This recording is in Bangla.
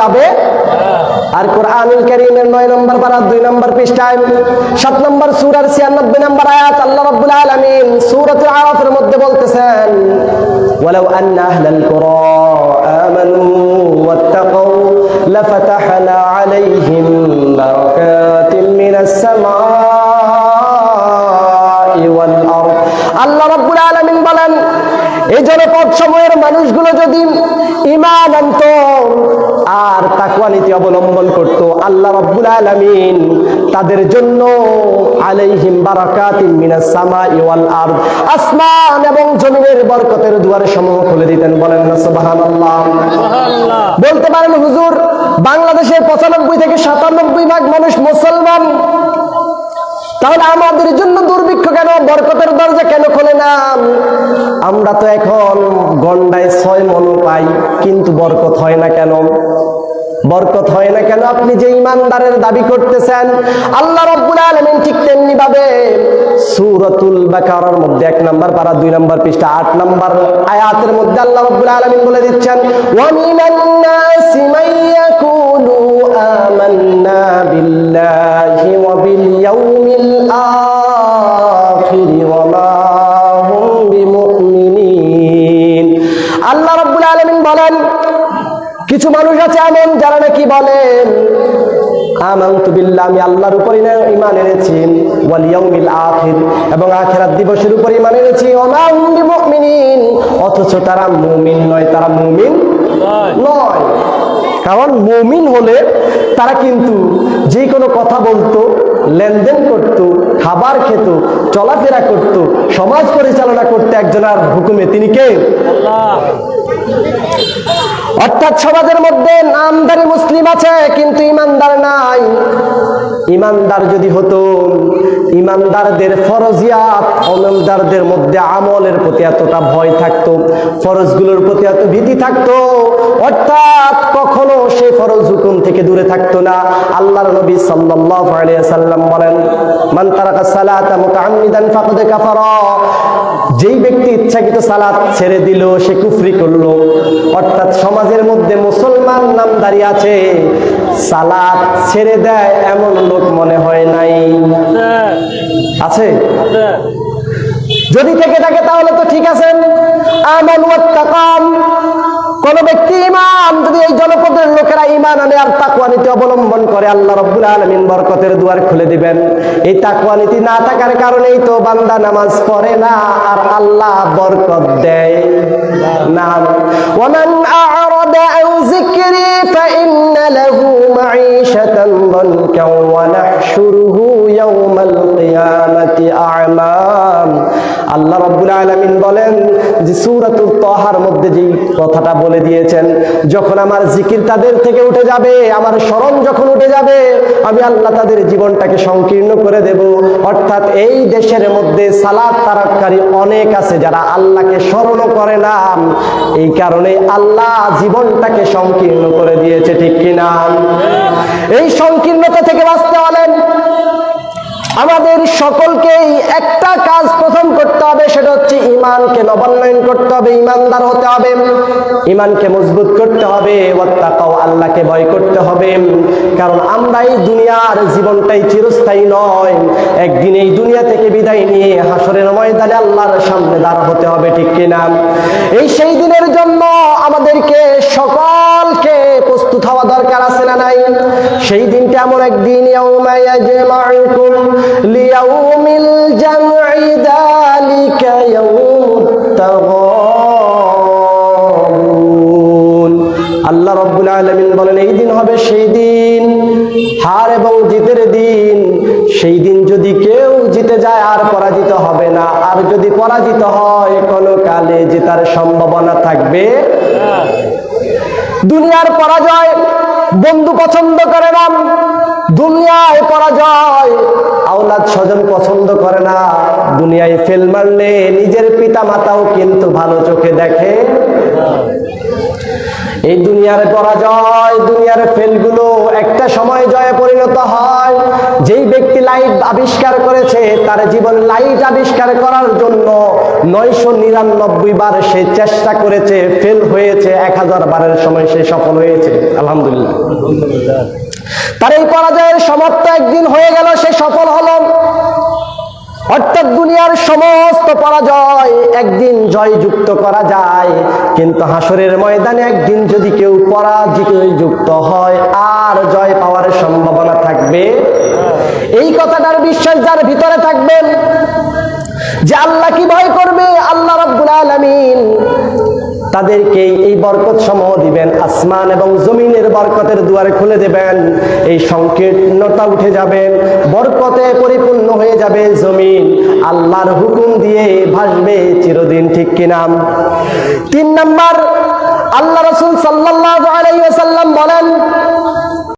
যাবে? আর কোরআনুল কারীমের 9 নম্বর পারা 2 নম্বর পৃষ্ঠায় 7 নম্বর সূরার 96 নম্বর আয়াত আল্লাহ রাব্বুল আলামিন সূরাতুল আরাফের মধ্যে বলতেছেন, ওয়ালাউ আন্না আহলাল কুরা আমানু ওয়াত্তাকাউ লাফাতাহনা আলাইহিম বারাকাতিন মিনাস সামাই ওয়াল আল্লাহ রাব্বুল আলামিন বলেন, এই জনপদ সময়ের মানুষগুলো যদি ইমান আনত আর তাকওয়া নীতি অবলম্বন করত। আল্লাহ রাব্বুল আলামিন তাদের জন্য আলাইহিম বারাকাতিন মিনাস সামাই ওয়াল আরদ আসমান এবং জমিনের বরকতের দুয়ার সমূহ খুলে দিতেন। বলেন না সুবহানাল্লাহ। বলতে পারেন হুজুর বাংলাদেশের পঁচানব্বই থেকে সাতানব্বই ভাগ মানুষ মুসলমান। তাহলে আমাদের জন্য দুর্ভিক্ষ কেন? বরকতের দরজা কেন খোলে না? আমরা তো এখন গন্ডায় ছয় মন পাই কিন্তু বরকত হয় না কেন? বরকত হয় না কেন? আপনি যে ইমানদারের দাবি করতেছেন, আল্লাহ রব্বুল আলামিন ঠিক তেমনি ভাবে সূরাতুল বাকারার মধ্যে এক নাম্বার পারা, দুই নাম্বার পৃষ্ঠা, আট নাম্বার আয়াতের মধ্যে আল্লাহ রব্বুল আলামিন বলে দিচ্ছেন, ওয়া মিনান নাসি মান ইয়াকুলু আমান্না বিল্লাহি ওয়া বিল ইয়াউমিল আখির ওয়া মা হুম বিমুমিনিন। আল্লাহ রাব্বুল আলামিন বলেন কিছু মানুষ আছে এমন যারা নাকি বলেন আমি আল্লাহর উপরই না, ঈমান এনেছি ওয়াল আখির এবং আখিরাত দিবসের উপর ঈমান এনেছি বিমুমিনিন অথচ তারা মুমিন নয়, তারা মুমিন নয়। কারণ মুমিন হলে তারা কিন্তু যে কোনো কথা বলতো, লেনদেন করত, খাবার খেত, চলাফেরা করত, সমাজ পরিচালনা করতে একজনের হুকুমে। তিনি কে? অর্থাৎ সমাজের মধ্যে নামদারি মুসলিম আছে কিন্তু ইমানদার নাই। ইমানদার যদি হতো, ইমানদারদের ফরজিয়াত, অমলদারদের মধ্যে আমলের প্রতি এতটা ভয় থাকতো, ফরজগুলোর প্রতি এত ভীতি থাকতো, অর্থাৎ কখনো সে ফরজ হুকুম থেকে দূরে থাকতো না। আল্লাহর নবী সাল্লাল্লাহু আলাইহি সাল্লাম বলেন, মান তারাকা সালাতা মুতাআম্মিদান ফাকাদ কাফারা। যেই ব্যক্তি ইচ্ছাকৃত সালাত ছেড়ে দিল, সে কুফরি করল। অর্থাৎ সমাজের মধ্যে মুসলমান নামদারি আছে। সালাত ছেড়ে দেয় এমন লোক মনে হয় নাই। আছে? যদি থেকে থাকে তাহলে তো ঠিক আছে আমান কোন ব্যক্তি ইমান যদি এই জনপদের লোকেরা ইমান আনে আর তাকওয়া নীতি অবলম্বন করে, আল্লাহ রাব্বুল আলামিন বরকতের দুয়ার খুলে দিবেন। এই তাকওয়া নীতি না থাকার কারণেই তো বান্দা নামাজ পড়ে না, আর আল্লাহ বরকত দেয় না। কিয়ামাতি আ'মা। আল্লাহ রাব্বুল আলামিন বলেন যে সূরাতুল তাহার মধ্যে যেই কথাটা বলে দিয়েছেন, যখন আমার জিকির তাদের থেকে উঠে যাবে, আমার স্মরণ যখন উঠে যাবে, আমি আল্লাহ তাদের জীবনটাকে সংকীর্ণ করে দেব। অর্থাৎ এই দেশের মধ্যে সালাদ তারাকারী অনেক আছে যারা আল্লাহকে স্মরণ করে না। এই কারণে আল্লাহ জীবনটাকে সংকীর্ণ করে দিয়েছে, ঠিক কিনা? এই সংকীর্ণতা থেকে বাঁচতে হলেন আমাদের সকলকেই একটা কাজ প্রথম করতে হবে, সেটা হচ্ছে ইমানকে নবান্নয়ন করতে হবে, ইমানদার হতে হবে, ইমানকে মজবুত করতে হবে ওয়াত্তাকাও আল্লাহকে ভয় করতে হবে। কারণ আমরা এই দুনিয়ার জীবনটাই চিরস্থায়ী নয়, একদিন এই দুনিয়া থেকে বিদায় নিয়ে হাসরের ময়দানে আল্লাহর সামনে দাঁড়া হতে হবে, ঠিক কিনা? এই সেই দিনের জন্য আমাদেরকে সকলকে প্রস্তুত হওয়া দরকার আছে না নাই? সেই দিনটা এমন একদিন লিয়াউমিল জামঈ যালিকা ইয়াউমুত তাগাবুন আল্লাহ রাব্বুল আলামিন বলেন, এই দিন হবে সেই দিন, হার এবং জিতের দিন। সেই দিন যদি কেউ জিতে যায়, আর পরাজিত হবে না। আর যদি পরাজিত হয়, কোনো কালে জেতার সম্ভাবনা থাকবে দুনিয়ার পরাজয় বন্ধু পছন্দ করে না। দুনিয়ায় পরাজয়, আওলাদ স্বজন পছন্দ করে না। দুনিয়ায় ফেল মারলে নিজের পিতা মাতাও কিন্তু ভালো চোখে দেখে। এই দুনিয়ার পরাজয়, দুনিয়ার ফেলগুলো একটা সময় জয়ে পরিণত হয়। যেই ব্যক্তি লাইট আবিষ্কার করেছে, তার জীবন লাইট আবিষ্কার করার জন্য নয়শো নিরানব্বই বার সে চেষ্টা করেছে ফেল হয়েছে, এক হাজার বারের সময় সে সফল হয়েছে। আলহামদুলিল্লাহ। তার এই পরাজয়ের সমাপ্ত একদিন হয়ে অর্থাৎ দুনিয়ার সমস্ত পরাজয় একদিন জয়যুক্ত করা যায়। কিন্তু হাসরের ময়দানে একদিন যদি কেউ পরাজিত যুক্ত হয়, আর জয় পাওয়ার সম্ভাবনা থাকবে? এই কথাটার বিশ্বাস যার ভিতরে থাকবেন, যে আল্লাহ কি ভয় তাদেরকে এই বরকত সমূহ দিবেন। আসমান এবং জমিনের বরকতের দুয়ারে খুলে দেবেন। এই সংকীর্ণতা উঠে যাবেন বরকতে পরিপূর্ণ হয়ে যাবে জমিন। আল্লাহর হুকুম দিয়ে ভাসবে চিরদিন, ঠিক কিনাম তিন নম্বর, আল্লাহ রসুল সাল্লাল্লাহু আলাইহি ওয়াসাল্লাম বলেন